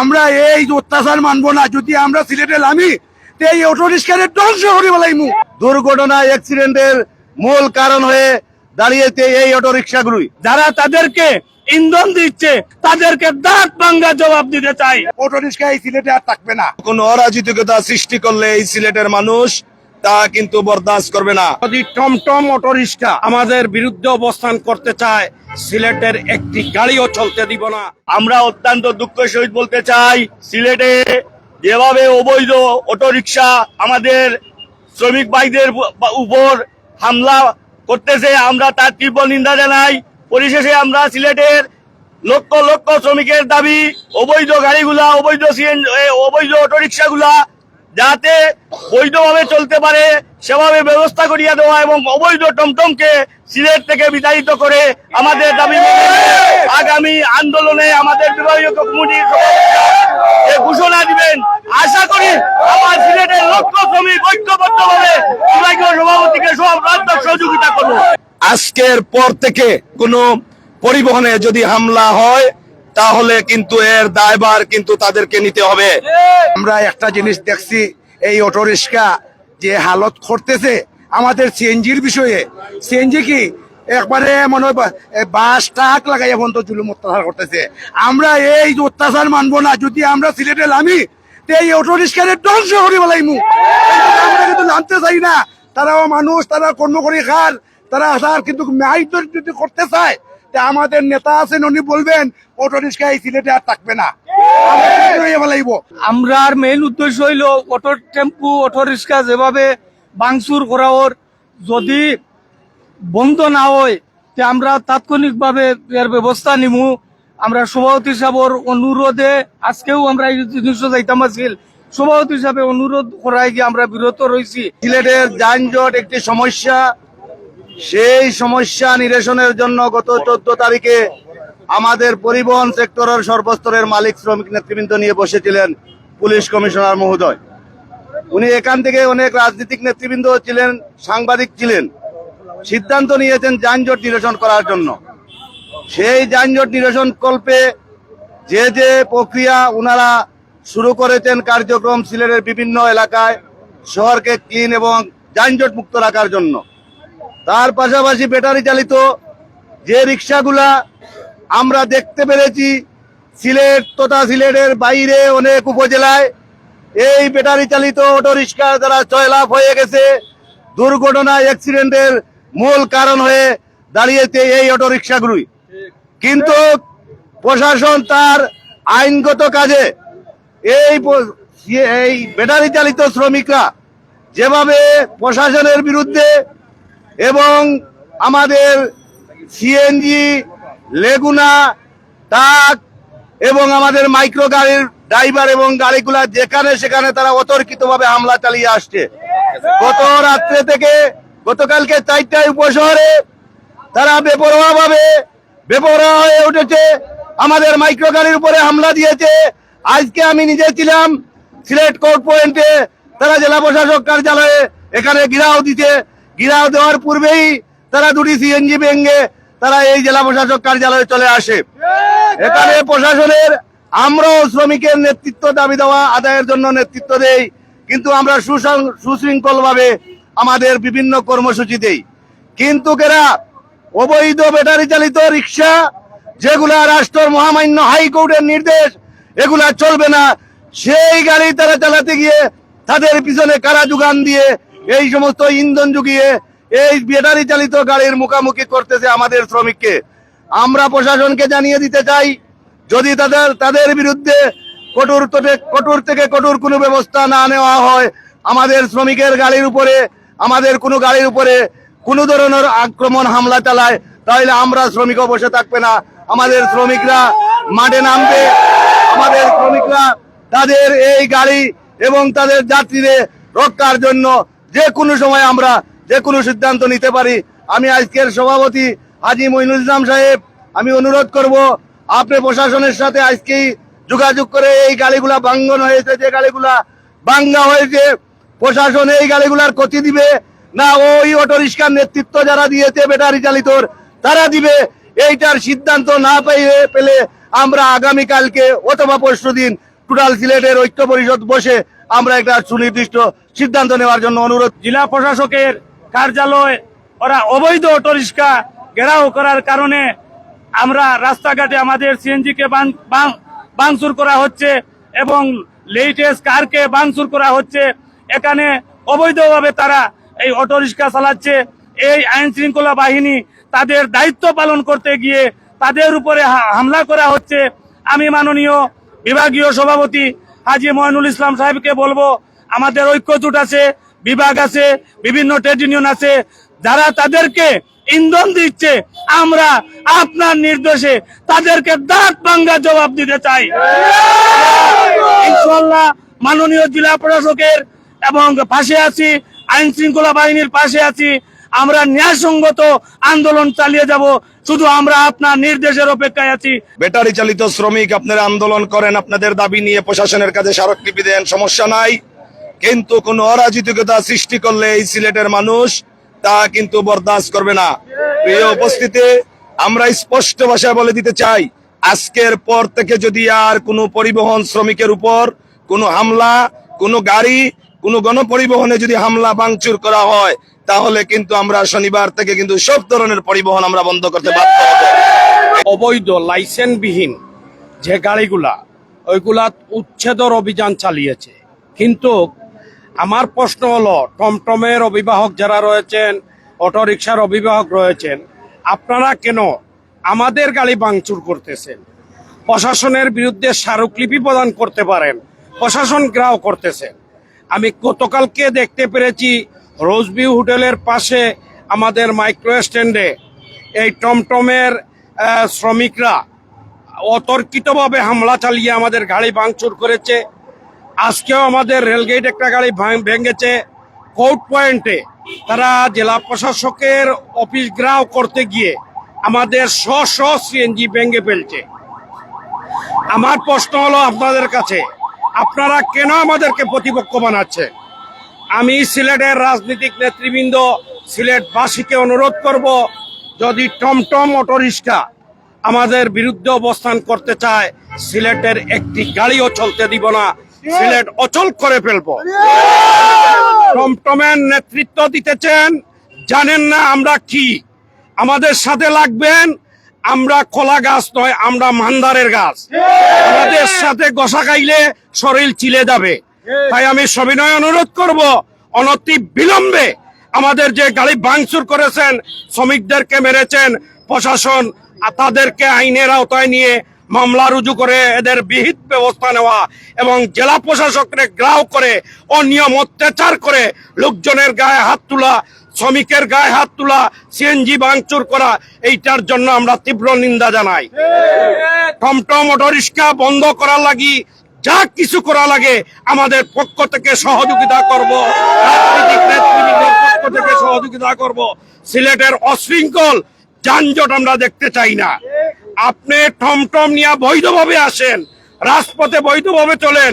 আমরা এই অত্যাচার মানবো না যদি আমরা সিলেটে নামি এই অটো রিক্সার ধ্বংস করে বেলাইমু দুর্ঘটনা অ্যাক্সিডেন্টের মূল কারণ হয়ে দাঁড়িয়েছে এই অটো রিক্সাগুলি যারা তাদেরকে ইন্ধন দিচ্ছে তাদেরকে দাঁত ভাঙ্গা জবাব দিতে চাই। অটো রিক্সা এই সিলেটে আর থাকবে না। কোন অরাজকতা সৃষ্টি করলে এই সিলেটের মানুষ তা কিন্তু বরদাস্ত করবে না। যদি টমটম অটো রিক্সা আমাদের বিরুদ্ধে অবস্থান করতে চায়, সিলেটের একটি গাড়িও চলতে দিব না। আমরা অত্যন্ত দুঃখ সহিত বলতে চাই, সিলেটে যেভাবে অবৈধ অটো রিক্সা আমাদের শ্রমিক ভাইদের উপর হামলা করতেছে, আমরা তার তীব্র নিন্দা জানাই। পরিশেষে আমরা সিলেটের লক্ষ লক্ষ শ্রমিকের দাবি, অবৈধ গাড়িগুলা, অবৈধ অবৈধ অটো রিক্সাগুলা যাতে বৈধভাবে চলতে পারে, সেভাবে ব্যবস্থা করিয়া দেওয়া এবং অবৈধ টমটমকে সিলেট থেকে বিতাড়িত করে আমাদের দাবি আগামী আন্দোলনে আমাদের বিভাগীয় কমিটির ঘোষণা দিবেন। আশা করি আমার সিলেটের লক্ষ শ্রমিক ঐক্যবদ্ধভাবে বিভাগীয় সভাপতিকে রাজ্য সহযোগিতা করব। আজকের পর থেকে কোনো পরিবহনে যদি হামলা হয় তাহলে কিন্তু এর দায়বার কিন্তু তাদেরকে নিতে হবে। আমরা একটা জিনিস দেখছি, এই অটো রিক্সা যে হালত করতেছে আমাদের সিএনজির বিষয়ে। সিএনজি কি একবারে মনে হয় বাস, ট্রাক লাগাই এখন তো জুলুম অত্যাচার করতেছে। আমরা এই অত্যাচার মানবো না, যদি আমরা সিলেটে নামি এই অটো রিক্সারে ধ্বংস করে বেলাইমু আমরা কিন্তু নামতে চাই না। তারাও মানুষ, তারা কর্ম করে খার, তারা তার কিন্তু মাইক যদি করতে চায়। তা আমাদের নেতা আছেন, উনি বলবেন, অটো রিক্সা এই সিলেটে আর থাকবে না। আমরা মেইন উদ্দেশ্য হইল অটো টেম্পু, অটো রিক্সা যেভাবে বাংচুর করা ওর যদি বন্ধ না হয়, তে আমরা তাৎক্ষণিকভাবে এর ব্যবস্থা নিমু। আমরা সভাপতি সাহেবর অনুরোধে আজকেও আমরা এই জিনিস যাইতাম আছিল সভাপতি হিসাবে অনুরোধ করাই গিয়ে আমরা বিরত রয়েছি সিলেটের যানজট একটি সমস্যা। সেই সমস্যা নিরসনের জন্য গত চোদ্দ তারিখে আমাদের পরিবহন সেক্টরের সর্বস্তরের মালিক শ্রমিক নেতৃবৃন্দ নিয়ে বসেছিলেন পুলিশ কমিশনার মহোদয়। উনি এখান থেকে অনেক রাজনৈতিক নেতৃবৃন্দ ছিলেন, সাংবাদিক ছিলেন। সিদ্ধান্ত নিয়েছেন যানজট নিরসন করার জন্য। সেই যানজট নিরসন কল্পে যে যে প্রক্রিয়া ওনারা শুরু করেছেন কার্যক্রম সিলেটের বিভিন্ন এলাকায় শহরকে ক্লিন এবং যানজট মুক্ত রাখার জন্য। তার পাশাপাশি ব্যাটারি চালিত যে রিক্সাগুলা আমরা দেখতে পেরেছি, সিলেট তথা সিলেটের বাইরে অনেক উপজেলায়, এই ব্যাটারি চালিত অটো রিক্সা দ্বারা জয়লাভ হয়ে গেছে। দুর্ঘটনা অ্যাক্সিডেন্টের মূল কারণ হয়ে দাঁড়িয়েছে এই অটো রিক্সাগুলি কিন্তু প্রশাসন তার আইনগত কাজে এই এই ব্যাটারি চালিত শ্রমিকরা যেভাবে প্রশাসনের বিরুদ্ধে এবং আমাদের সিএনজি লেগুনা ট্রাক এবং আমাদের মাইক্রো গাড়ির ড্রাইভার এবং গাড়িগুলা যেখানে সেখানে তারা অতর্কিতভাবে হামলা চালিয়ে আসছে। গত রাত্রে থেকে গতকালকে চারটায় উপশহরে তারা বেপরোয়া ভাবে বেপরোয়া হয়ে উঠেছে। আমাদের মাইক্রো গাড়ির উপরে হামলা দিয়েছে। আজকে আমি নিজে ছিলাম সিলেট কোর্ট পয়েন্টে তারা জেলা প্রশাসক কার্যালয়ে এখানে গিরাও দিতে গিরাও দেওয়ার পূর্বেই তারা দুটি সিএনজি ভেঙ্গে তারা এই জেলা প্রশাসক কার্যালয়ে চলে আসে। এখানে প্রশাসনের আমরাও শ্রমিকের নেতৃত্ব দাবি দেওয়া আদায়ের জন্য নেতৃত্ব দেই। কিন্তু আমরা সুশৃঙ্খল ভাবে আমাদের বিভিন্ন কর্মসূচি দেই। কিন্তু কেরা? অবৈধ ব্যাটারি চালিত রিক্সা যেগুলা রাষ্ট্র মহামান্য হাইকোর্টের নির্দেশ এগুলা চলবে না। সেই গাড়ি তারা চালাতে গিয়ে তাদের পিছনে কারা যোগান দিয়ে এই সমস্ত ইন্ধন জুগিয়ে এই ব্যাটারি চালিত গাড়ির মুখামুখি করতেছে আমাদের শ্রমিককে। আমরা প্রশাসনকে জানিয়ে দিতে চাই, যদি তাদের তাদের বিরুদ্ধে কঠোর কঠোর থেকে কঠোর কোনো ব্যবস্থা না নেওয়া হয়, আমাদের শ্রমিকের গাড়ির উপরে, আমাদের কোনো গাড়ির উপরে কোনো ধরনের আক্রমণ, হামলা চালায়, তাহলে আমরা শ্রমিকও বসে থাকবে না। আমাদের শ্রমিকরা মাঠে নামবে। আমাদের শ্রমিকরা তাদের এই গাড়ি এবং তাদের যাত্রীদের রক্ষার জন্য যে কোনো সময় আমরা যে কোনো সিদ্ধান্ত নিতে পারি। আমি আজকের সভাপতি হাজি মইনুল ইসলাম সাহেব, আমি অনুরোধ করব, আপনি প্রশাসনের সাথে আজকেই যোগাযোগ করে এই গাড়িগুলা ভাঙ্গন হয়েছে, যে গাড়িগুলা ভাঙ্গা হয়েছে, প্রশাসন এই গাড়িগুলার ক্ষতি দিবে। না, ওই অটো রিক্সার নেতৃত্ব যারা দিয়েছে, ব্যাটারি চালিতর, তারা দিবে। এইটার সিদ্ধান্ত না পেয়ে পেলে আমরা আগামীকালকে অথবা পরশু দিন টোটাল সিলেটের ঐক্য পরিষদ বসে আমরা একটা সুনির্দিষ্ট সিদ্ধান্ত নেওয়ার জন্য অনুরোধ। জেলা প্রশাসকের কার্যালয়, ওরা অবৈধ অটোরিক্সা ঘেরাও করার কারণে আমরা রাস্তাঘাটে আমাদের সিএনজি কে বাংচুর করা হচ্ছে এবং লেটেস্ট কারকে বাংচুর করা হচ্ছে। এখানে অবৈধভাবে তারা এই অটোরিক্সা চালাচ্ছে। এই আইন শৃঙ্খলা বাহিনী তাদের দায়িত্ব পালন করতে গিয়ে তাদের উপরে হামলা করা হচ্ছে। আমি মাননীয় বিভাগীয় সভাপতি হাজি ময়নুল ইসলাম সাহেবকে বলব, আমাদের ঐক্যজোট আছে, বিভাগ আছে, বিভিন্ন ট্রেড ইউনিয়ন আছে, যারা তাদেরকে ইন্ধন দিচ্ছে, আমরা আপনার নির্দেশে তাদেরকে দাঁত ভাঙ্গা জবাব দিতে চাই। ইনশাল্লাহ মাননীয় জেলা প্রশাসকের এবং পাশে আছি আইন শৃঙ্খলা বাহিনীর পাশে আছি আমরা ন্যায়সঙ্গত আন্দোলন চালিয়ে যাব। শুধু আমরা আপনার নির্দেশের অপেক্ষায় আছি। ব্যাটারি চালিত শ্রমিক আপনারা আন্দোলন করেন, আপনাদের দাবি নিয়ে প্রশাসনের কাছে স্মারকলিপি দেন, সমস্যা নাই। কিন্তু কোন অরাজনৈতিকতা সৃষ্টি করলে এই সিলেটের মানুষ তা কিন্তু বরদাস্ত করবে না। প্রিয় উপস্থিতি, আমরা স্পষ্ট ভাষায় বলে দিতে চাই, আজকের পর থেকে যদি আর কোনো পরিবহন শ্রমিকের উপর কোনো হামলা, কোনো গাড়ি, কোনো গণপরিবহনে যদি হামলা ভাঙচুর করা হয় তাহলে কিন্তু আমরা শনিবার থেকে কিন্তু সব ধরনের পরিবহন আমরা বন্ধ করতে বাধ্য হব। অবৈধ, লাইসেন্সবিহীন যে গাড়িগুলা, ওইগুলা উচ্ছেদর অভিযান চালিয়েছে। কিন্তু আমার প্রশ্ন হলো, টমটমের অভিবাহক যারা রয়েছেন, অটোরিকশার অভিবাহক রয়েছেন, আপনারা কেন আমাদের গাড়ি ভাঙচুর করতেছেন? প্রশাসনের বিরুদ্ধে স্মারকলিপি প্রদান করতে পারেন, প্রশাসন গ্রাহ করতেছেন। আমি গতকালকে দেখতে পেরেছি রোজভিউ হোটেলের পাশে আমাদের মাইক্রো স্ট্যান্ডে এই টমটমের শ্রমিকরা অতর্কিতভাবে হামলা চালিয়ে আমাদের গাড়ি ভাঙচুর করেছে। আজকেও আমাদের রেলগেট একটা গাড়ি ভাঙ- ভেঙেছে। কোর্ট পয়েন্টে তারা জেলা প্রশাসকের অফিস গ্রাহ করতে গিয়ে আমাদের শ শ সিএনজি ভেঙে ফেলছে। আমার প্রশ্ন হলো আপনাদের কাছে, আপনারা কেন আমাদেরকে প্রতিপক্ষ বানাচ্ছে? আমি সিলেটের রাজনৈতিক নেতৃবৃন্দ সিলেটবাসীকে অনুরোধ করব, যদি টমটম অটো অটোরিক্সা আমাদের বিরুদ্ধে অবস্থান করতে চায়, সিলেটের একটি গাড়িও চলতে দিব না। সিলেট অচল করে ফেলব। টমটমের নেতৃত্ব দিতেছেন জানেন না আমরা কি। আমাদের সাথে লাগবেন, আমরা কলা গাছ নয়, আমরা মান্দারের গাছ। আমাদের সাথে গসা খাইলে শরীর চিলে যাবে। তাই আমি সবিনয় অনুরোধ করব অনতি বিলম্বে আমাদের যে গাড়ি ভাঙচুর করেছেন শ্রমিকদেরকে মেরেছেন প্রশাসন তাদেরকে আইনের আওতায় নিয়ে মামলা রুজু করে এদের বিহিত ব্যবস্থা নেওয়া এবং জেলা প্রশাসককে গ্রাহ করে অনিয়ম অত্যাচার করে লোকজনের গায়ে হাত তোলা শ্রমিকের গায়ে হাত তোলা সিএনজি ভাঙচুর করা এইটার জন্য আমরা তীব্র নিন্দা জানাই। টমটম অটোরিক্সা বন্ধ করার লাগি যা কিছু করা লাগে আমাদের পক্ষ থেকে সহযোগিতা করব, রাজনৈতিক নেতৃবৃন্দের পক্ষ থেকে সহযোগিতা করব। সিলেটের অশৃঙ্খল যানজট আমরা দেখতে চাই না। আপনি টমটম নিয়ে বৈধভাবে আসেন, রাজপথে বৈধভাবে চলেন।